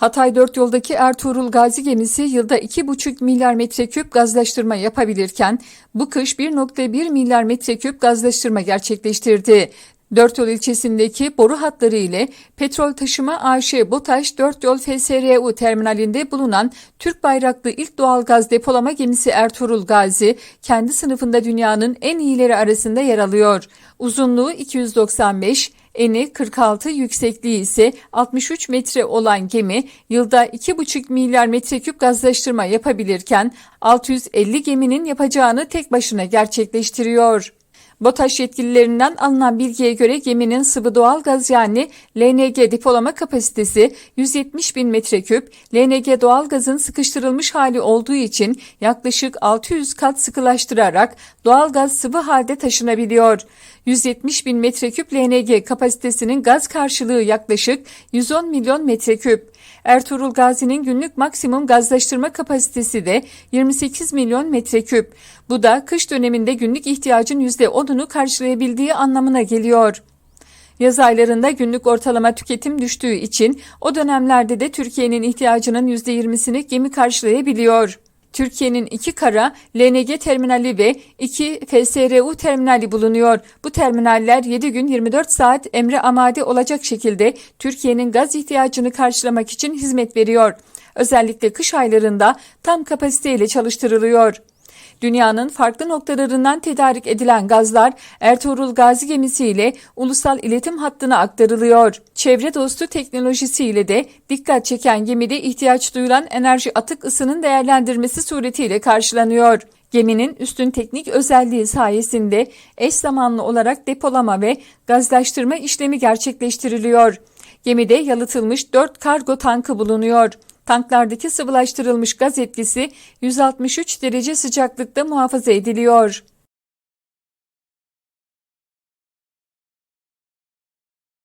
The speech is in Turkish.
Hatay Dört Yol'daki Ertuğrul Gazi gemisi yılda 2,5 milyar metreküp gazlaştırma yapabilirken bu kış 1,1 milyar metreküp gazlaştırma gerçekleştirdi. Dört Yol ilçesindeki boru hatları ile petrol taşıma AŞ BOTAŞ Dört Yol FSRU terminalinde bulunan Türk bayraklı ilk doğalgaz depolama gemisi Ertuğrul Gazi kendi sınıfında dünyanın en iyileri arasında yer alıyor. Uzunluğu 295, eni 46, yüksekliği ise 63 metre olan gemi yılda 2,5 milyar metreküp gazlaştırma yapabilirken 650 geminin yapacağını tek başına gerçekleştiriyor. BOTAŞ yetkililerinden alınan bilgiye göre geminin sıvı doğal gaz yani LNG depolama kapasitesi 170 bin metreküp, LNG doğalgazın sıkıştırılmış hali olduğu için yaklaşık 600 kat sıkılaştırarak doğalgaz sıvı halde taşınabiliyor. 170 bin metreküp LNG kapasitesinin gaz karşılığı yaklaşık 110 milyon metreküp. Ertuğrul Gazi'nin günlük maksimum gazlaştırma kapasitesi de 28 milyon metreküp. Bu da kış döneminde günlük ihtiyacın %10'unu karşılayabildiği anlamına geliyor. Yaz aylarında günlük ortalama tüketim düştüğü için o dönemlerde de Türkiye'nin ihtiyacının %20'sini gemi karşılayabiliyor. Türkiye'nin iki kara, LNG terminali ve iki FSRU terminali bulunuyor. Bu terminaller 7 gün 24 saat emre amade olacak şekilde Türkiye'nin gaz ihtiyacını karşılamak için hizmet veriyor. Özellikle kış aylarında tam kapasiteyle çalıştırılıyor. Dünyanın farklı noktalarından tedarik edilen gazlar Ertuğrul Gazi gemisiyle ulusal iletim hattına aktarılıyor. Çevre dostu teknolojisiyle de dikkat çeken gemide ihtiyaç duyulan enerji atık ısının değerlendirmesi suretiyle karşılanıyor. Geminin üstün teknik özelliği sayesinde eş zamanlı olarak depolama ve gazlaştırma işlemi gerçekleştiriliyor. Gemide yalıtılmış 4 kargo tankı bulunuyor. Tanklardaki sıvılaştırılmış gaz etkisi 163 derece sıcaklıkta muhafaza ediliyor.